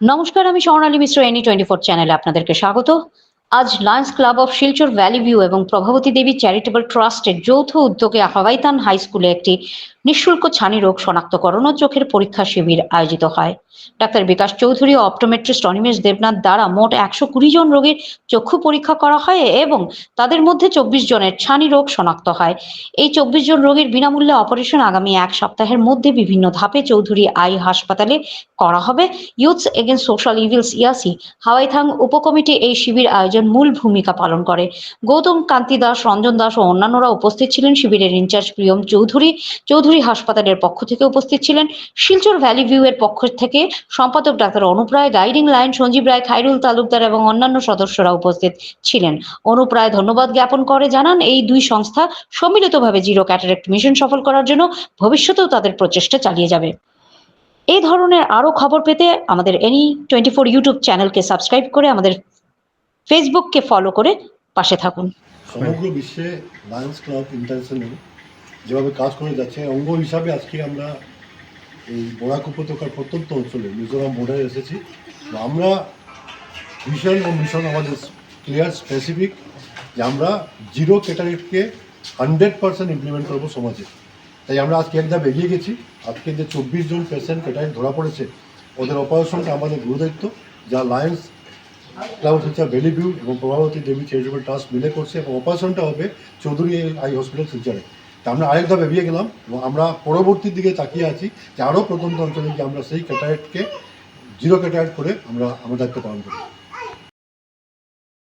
নমস্কার আমি Swarnali Mishra any twenty four চ্যানেলে আপনাদেরকে স্বাগত। আজ Lions Club of Silchar Valley View এবং প্রভাবতী দেবী চ্যারিটেবল ট্রাস্টের যৌথ উদ্যোগে হাওয়াইতান হাই স্কুলে একটি নিঃশুল্ক ছানি রোগ শনাক্তকরণ ও চোখের পরীক্ষা শিবির আয়োজিত হয়। ডাক্তার বিকাশ চৌধুরী ও অপটোমেট্রিস্ট অনিমেষ দেবনাথ দ্বারা মোট একশো কুড়ি জন রোগীর চক্ষু পরীক্ষা করা হয় এবং তাদের মধ্যে চব্বিশ জনের ছানি রোগ শনাক্ত হয়। এই চব্বিশ জন রোগীর বিনামূল্যে অপারেশন আগামী এক সপ্তাহের মধ্যে বিভিন্ন ধাপে চৌধুরী আই হাসপাতালে করা হবে। ইউথস এগেন্স্ট সোশ্যাল ইভিলস ইয়াসি হাওয়াইথাং উপকমিটি এই শিবির আয়োজন মূল ভূমিকা পালন করে। গৌতম কান্তি দাস, রঞ্জন দাস ও অন্যান্যরা উপস্থিত ছিলেন। শিবিরের ইনচার্জ প্রিয়ম চৌধুরী চৌধুরী হাসপাতালের পক্ষ থেকে উপস্থিত ছিলেন। শিলচর ভ্যালি ভিউ এর পক্ষ থেকে সম্পাদক ডাক্তার অনুপ রায়, গাইডিং লাইন সঞ্জীব রায়, খাইরুল তালুকদার এবং অন্যান্য সদস্যরা উপস্থিত ছিলেন। অনুপ রায় ধন্যবাদ জ্ঞাপন করে জানান, এই দুই সংস্থা সম্মিলিতভাবে জিরো ক্যাটারেক্ট মিশন সফল করার জন্য ভবিষ্যতেও তাদের প্রচেষ্টা চালিয়ে যাবে। এই ধরনের আরও খবর পেতে আমাদের এনি টোয়েন্টি ফোর ইউটিউব চ্যানেলকে সাবস্ক্রাইব করে আমাদের ফেসবুককে ফলো করে পাশে থাকুন। সমগ্র বিশ্বে লায়ন্স ক্লাব ইন্টারন্যাশনাল যেভাবে কাজ করে যাচ্ছে অঙ্গ হিসাবে আজকে আমরা এই বরাক উপত্যকার প্রত্যন্ত অঞ্চলে, মিজোরাম বর্ডারে এসেছি। আমরা মিশন ও মিশন আমাদের ক্লিয়ার স্পেসিফিক যে আমরা জিরো ক্যাটারিটকে হান্ড্রেড পার্সেন্ট ইমপ্লিমেন্ট করব সমাজে। তাই আমরা আজকে একদম এগিয়ে গেছি। আজকে যে চব্বিশ জন পেশেন্ট ক্যাটারিট ধরা পড়েছে, ওদের অপারেশনটা আমাদের গুরুদায়িত্ব, যা লায়ন্স ক্লাউড সিনচার ভ্যালিভিউ এবং প্রভাবতী দেবী চ্যারিটেবল ট্রাস্ট মিলে করছে এবং অপারেশনটা হবে চৌধুরী আই হসপিটাল শিলচরে তা আমরা আরেক ধাপ এগিয়ে গেলাম এবং আমরা পরবর্তী দিকে তাকিয়ে আছি যে আরও প্রত্যন্ত অঞ্চলে গিয়ে আমরা সেই ক্যাটারেটকে জিরো ক্যাটারেট করে আমরা আমাদের দায়িত্ব পালন করি